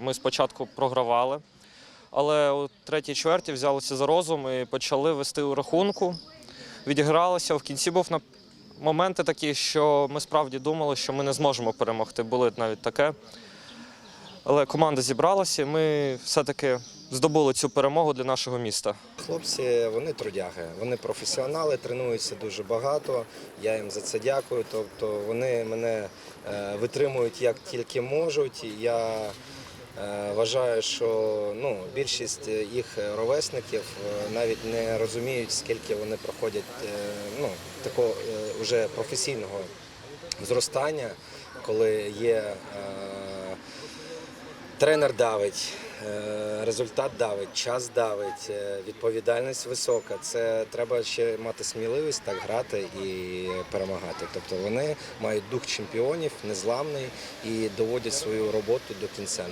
Ми спочатку програвали, але у третій чверті взялися за розум і почали вести у рахунку. Відігралися. В кінці був на моменти такі, що ми справді думали, що ми не зможемо перемогти. Були навіть таке. Але команда зібралася, і ми все-таки здобули цю перемогу для нашого міста. Хлопці, вони трудяги, вони професіонали, тренуються дуже багато. Я їм за це дякую. Тобто вони мене е, витримують як тільки можуть. Я вважаю, що ну, більшість їх ровесників е, навіть не розуміють, скільки вони проходять е, ну, такого е, вже професійного зростання, коли є. е, Тренер давить, е, результат давить, час давить, е, відповідальність висока. Це треба ще мати сміливість так грати і перемагати. Тобто вони мають дух чемпіонів, незламний і доводять свою роботу до кінця.